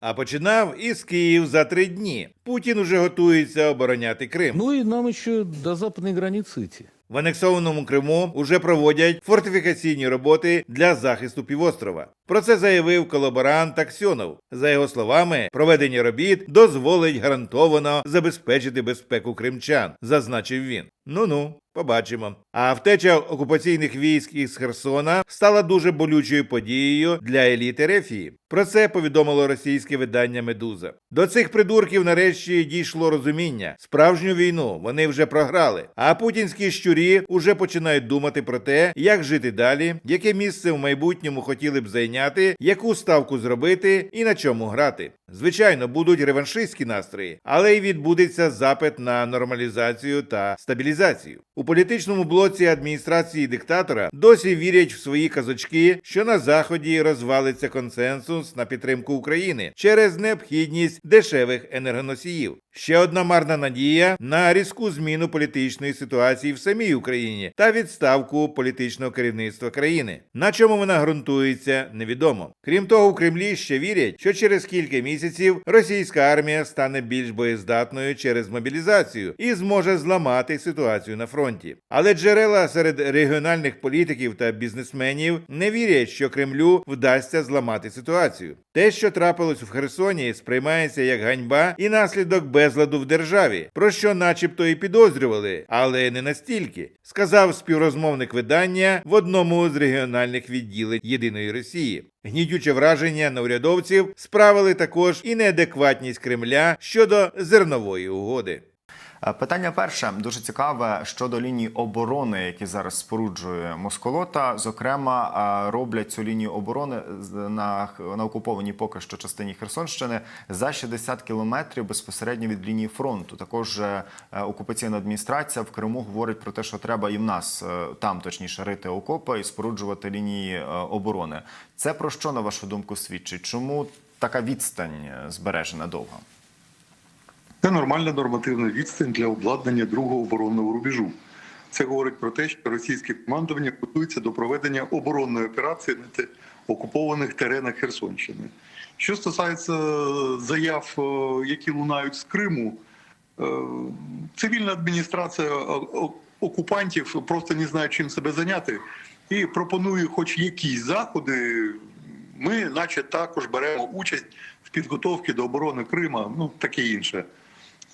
А починав із Київ за три дні. Путін уже готується обороняти Крим. Ну і нам ще до западної границі идти. В анексованому Криму уже проводять фортифікаційні роботи для захисту півострова. Про це заявив колаборант Аксьонов. За його словами, проведення робіт дозволить гарантовано забезпечити безпеку кримчан, зазначив він. Ну ну. Побачимо. А втеча окупаційних військ із Херсона стала дуже болючою подією для еліти Рефії. Про це повідомило російське видання Медуза. До цих придурків нарешті дійшло розуміння. Справжню війну вони вже програли. А путінські щурі уже починають думати про те, як жити далі, яке місце в майбутньому хотіли б зайняти, яку ставку зробити і на чому грати. Звичайно, будуть реваншистські настрої, але й відбудеться запит на нормалізацію та стабілізацію. У політичному блоці адміністрації диктатора досі вірять в свої казочки, що на заході розвалиться консенсус на підтримку України через необхідність дешевих енергоносіїв. Ще одна марна надія на різку зміну політичної ситуації в самій Україні та відставку політичного керівництва країни. На чому вона ґрунтується, невідомо. Крім того, у Кремлі ще вірять, що через кілька місяців російська армія стане більш боєздатною через мобілізацію і зможе зламати ситуацію на фронті. Але джерела серед регіональних політиків та бізнесменів не вірять, що Кремлю вдасться зламати ситуацію. Те, що трапилось в Херсоні, сприймається як ганьба і наслідок безладу в державі, про що, начебто, і підозрювали, але не настільки, сказав співрозмовник видання в одному з регіональних відділень єдиної Росії. Гнідюче враження на урядовців справили також і неадекватність Кремля щодо зернової угоди. Е, Питання перше дуже цікаве щодо лінії оборони, які зараз споруджує Москолота. Зокрема, е, роблять цю лінію оборони на, на окупованій поки що частині Херсонщини за 60 кілометрів безпосередньо від лінії фронту. Також е, окупаційна адміністрація в Криму говорить про те, що треба і в нас там точніше рити окопи і споруджувати лінії оборони. Це про що на вашу думку свідчить? Чому така відстань збережена довго? Це нормальна нормативна відстань для обладнання другого оборонного рубежу. Це говорить про те, що російське командування готується до проведення оборонної операції на окупованих теренах Херсонщини. Що стосується заяв, е, які лунають з Криму, е, цивільна адміністрація е, окупантів просто не знає, чим себе зайняти, і пропонує хоч якісь заходи. Ми, наче, також беремо участь в підготовці до оборони Крима, ну таке інше.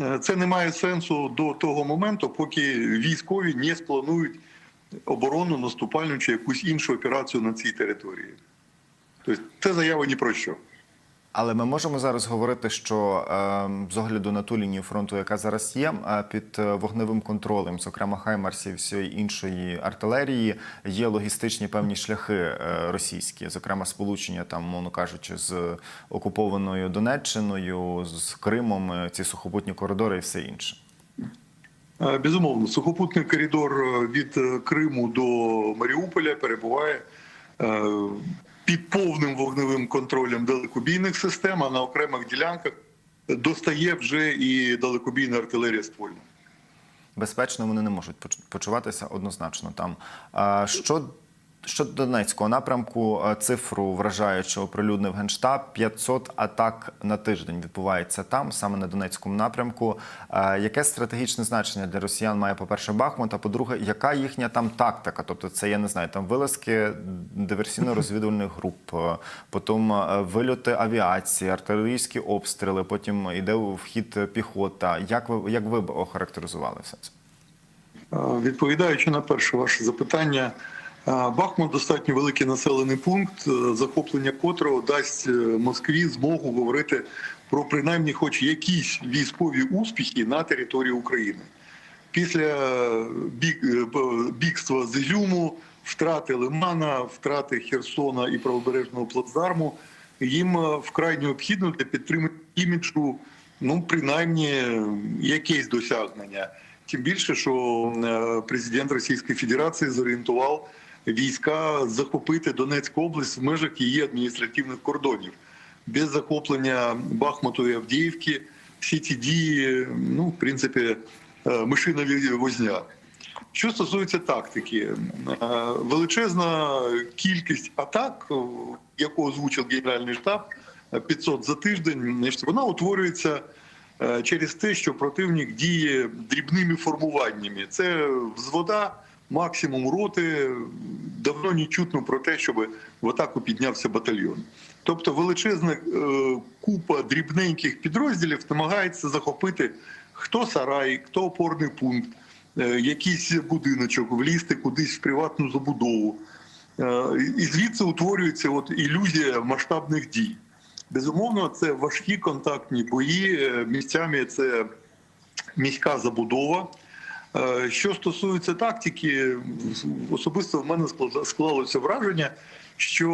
Е, Це не має сенсу до того моменту, поки військові не спланують оборону, наступальну чи якусь іншу операцію на цій території. Тобто це заява ні про що. Але ми можемо зараз говорити, що е, з огляду на ту лінію фронту, яка зараз є, е, під е, вогневим контролем, зокрема Хаймарсів, всієї іншої артилерії, є логістичні певні шляхи е, російські, зокрема сполучення там, мовно кажучи, з окупованою Донеччиною, з Кримом, ці сухопутні коридори і все інше. Безумовно, сухопутний коридор від Криму до Маріуполя перебуває під повним вогневим контролем далекобійних систем, а на окремих ділянках достає вже і далекобійна артилерія ствольна. Безпечно вони не можуть поч- почуватися однозначно там. Що щодо Донецького напрямку, е, цифру вражаючи оприлюднив Генштаб, 500 атак на тиждень відбувається там, саме на Донецькому напрямку. Е, Яке стратегічне значення для росіян має, по-перше, Бахмут, а по-друге, яка їхня там тактика? Тобто це, я не знаю, там вилазки диверсійно-розвідувальних груп, е, потім вильоти авіації, артилерійські обстріли, потім йде вхід піхота. Як ви, як ви б охарактеризували все це? Відповідаючи на перше ваше запитання, Бахмут достатньо великий населений пункт, е, захоплення котрого дасть е, Москві змогу говорити про принаймні хоч якісь військові успіхи на території України. Після е, бігства з Ізюму, втрати Лимана, втрати Херсона і правобережного плацдарму, їм вкрай необхідно для підтримки іміджу, ну принаймні якесь досягнення. Тим більше, що президент Російської Федерації зорієнтував війська захопити Донецьку область в межах її адміністративних кордонів. Без захоплення Бахмуту і Авдіївки всі ці дії, ну, в принципі, е, мишина возня. Що стосується тактики, е, величезна кількість атак, е, яку озвучив Генеральний штаб, е, 500 за тиждень, вона утворюється через те, що противник діє дрібними формуваннями. Це взвода, максимум роти. Давно не чутно про те, щоб в атаку піднявся батальйон. Тобто величезна е, купа дрібненьких підрозділів намагається захопити хто сарай, хто опорний пункт, е, якийсь будиночок, влізти кудись в приватну забудову. Е, І звідси утворюється от ілюзія масштабних дій. Безумовно, це важкі контактні бої. Місцями це міська забудова. Е, Що стосується тактики, особисто в мене склалося враження, що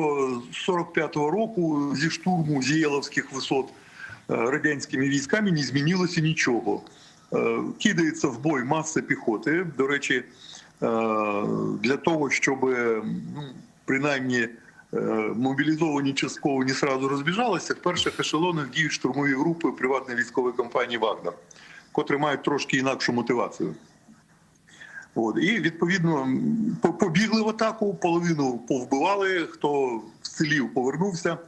з 45-го року зі штурму Зієловських висот е, радянськими військами не змінилося нічого. Е, Кидається в бой маса піхоти. До речі, для того, щоб ну, принаймні мобілізовані частково не сразу розбіжалися, в перших ешелонах діють штурмові групи приватної військової компанії Вагнер, котрі мають трошки інакшу мотивацію. От і відповідно побігли в атаку, половину повбивали. Хто вцілів, повернувся.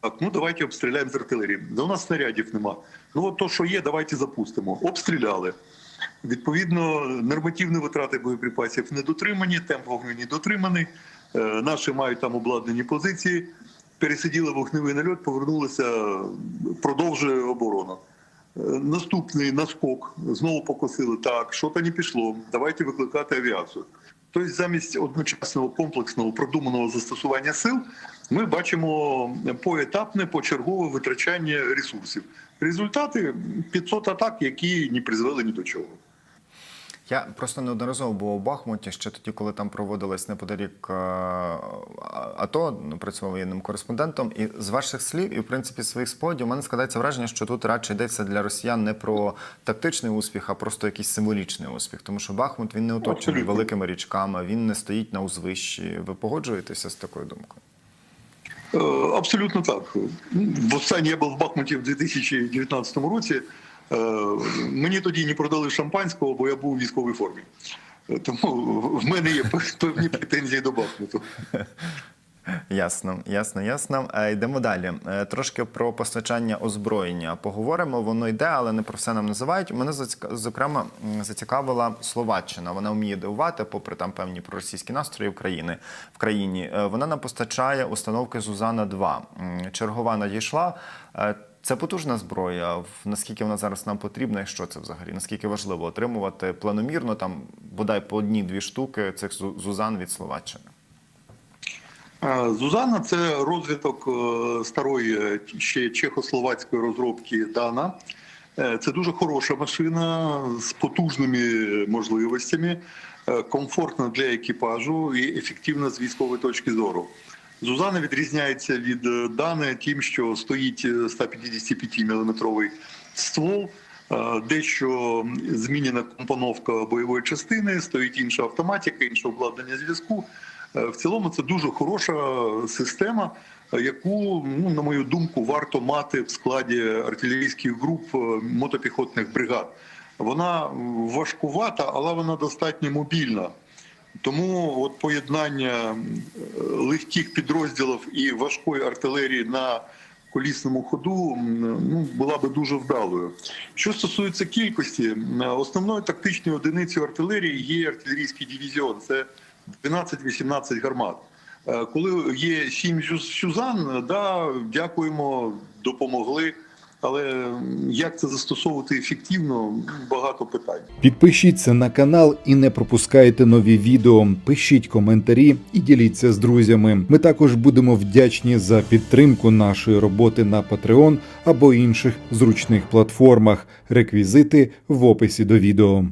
Так, ну давайте обстріляємо з артилерії. Да у нас снарядів нема. Ну от то, що є, давайте запустимо. Обстріляли. Відповідно, нормативні витрати боєприпасів не дотримані, темп вогню не дотриманий. Е, Наші мають там обладнані позиції. Пересиділи вогневий нальот, повернулися, продовжує оборону. Наступний наскок знову покосили. Так, що то не пішло. Давайте викликати авіацію. Тобто, замість одночасного комплексного продуманого застосування сил, ми бачимо поетапне, почергове витрачання ресурсів. Результати 500 атак, які не призвели ні до чого. Я просто неодноразово був у Бахмуті ще тоді, коли там проводилось неподалік е, АТО, ну, працював воєнним кореспондентом. І з ваших слів, і в принципі своїх спогадів, у мене складається враження, що тут радше йдеться для росіян не про тактичний успіх, а просто якийсь символічний успіх. Тому що Бахмут він не оточений Абсолютно. великими річками, він не стоїть на узвищі. Ви погоджуєтеся з такою думкою? Е, Абсолютно так. Востаннє я був в Бахмуті в 2019 році. Е, Мені тоді не продали шампанського, бо я був у військовій формі. Е, Тому в мене є певні претензії до Бахмуту. Ясно, ясно, ясно. Е, Йдемо далі. Трошки про постачання озброєння поговоримо. Воно йде, але не про все нам називають. Мене зокрема зацікавила Словаччина. Вона вміє дивувати, попри там певні проросійські настрої України в країні. Вона нам постачає установки Зузана 2 Чергова надійшла. Це потужна зброя. Наскільки вона зараз нам потрібна, і що це взагалі? Наскільки важливо отримувати планомірно там бодай по одній-дві штуки цих Зузан від Словаччини? Зузана це розвиток е, старої е, ще чехословацької розробки Дана. Е, Це дуже хороша машина з потужними можливостями, комфортна для екіпажу і ефективна з військової точки зору. Зузана відрізняється від е, Дани тим, що стоїть 155-мм ствол, е, дещо змінена компоновка бойової частини, стоїть інша автоматика, інше обладнання зв'язку. Е, В цілому це дуже хороша система, е, яку, ну на мою думку, варто мати в складі артилерійських груп е, мотопіхотних бригад. Вона важкувата, але вона достатньо мобільна. Тому от поєднання легких підрозділів і важкої артилерії на колісному ходу ну, була би дуже вдалою. Що стосується кількості, основною тактичною одиницею артилерії є артилерійський дивізіон. Це 12-18 гармат. Е, Коли є 7 Сюзан, да, дякуємо, допомогли. Але як це застосовувати ефективно, багато питань. Підпишіться на канал і не пропускайте нові відео. Пишіть коментарі і діліться з друзями. Ми також будемо вдячні за підтримку нашої роботи на Patreon або інших зручних платформах. Реквізити в описі до відео.